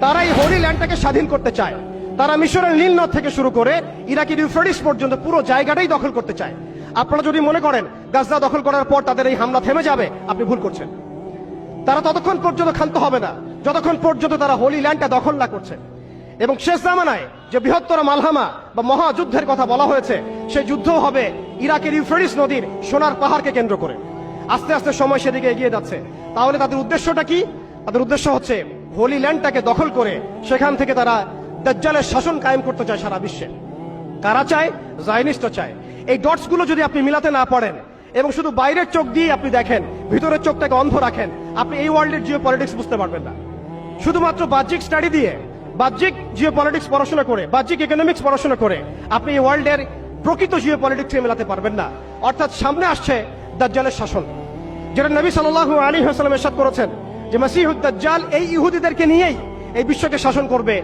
তারা এই হোলি ল্যান্ডটাকে স্বাধীন করতে চায়। তারা মিশরের নীলনদ থেকে শুরু করে ইরাকের ইউফ্রেডিস পর্যন্ত পুরো জায়গাটাই দখল করতে চায়। আপনারা যদি মনে করেন গাজা দখল করার পর তাদের এই হামলা থেমে যাবে, আপনি ভুল করছেন। তারা ততক্ষণ পর্যন্ত ক্ষান্ত হবে না, যতক্ষণ পর্যন্ত তারা হোলি ল্যান্ডটা দখল না করছে। এবং শেষ জামানায় যে বৃহত্তর মালহামা বা মহাযুদ্ধের কথা বলা হয়েছে, সেই যুদ্ধ হবে ইরাকের ইউফ্রেডিস নদীর সোনার পাহাড়কে কেন্দ্র করে। আস্তে আস্তে সময় সেদিকে এগিয়ে যাচ্ছে। তাহলে তাদের উদ্দেশ্যটা কি? তাদের উদ্দেশ্য হচ্ছে হোলি ল্যান্ডটাকে দখল করে সেখান থেকে তারা দাজ্জালের শাসন কায়েম করতে চায় সারা বিশ্বে। কারা চায়? জায়নিস্টরা চায়। এই ডটসগুলো যদি আপনি মিলাতে না পারেন এবং শুধু বাইরের চোখ দিয়ে আপনি দেখেন, ভিতরের চোখটাকে অন্ধ রাখেন, আপনি এই ওয়ার্ল্ডের জিও পলিটিক্স বুঝতে পারবেন না। শুধুমাত্র বাহ্যিক স্টাডি দিয়ে, বাহ্যিক জিও পলিটিক্স পড়াশোনা করে, বাহ্যিক ইকোনমিক্স পড়াশোনা করে আপনি এই ওয়ার্ল্ডের প্রকৃত জিও পলিটিক্সে মেলাতে পারবেন না। অর্থাৎ সামনে আসছে দাজ্জালের শাসন, যেটা নবী সাল্লাল্লাহু আলী হাসলাম এরশাদ করেছেন। যে মাসিহুদ্দাল এই ইহুদিদেরকে নিয়েই এই বিশ্বকে শাসন করবে।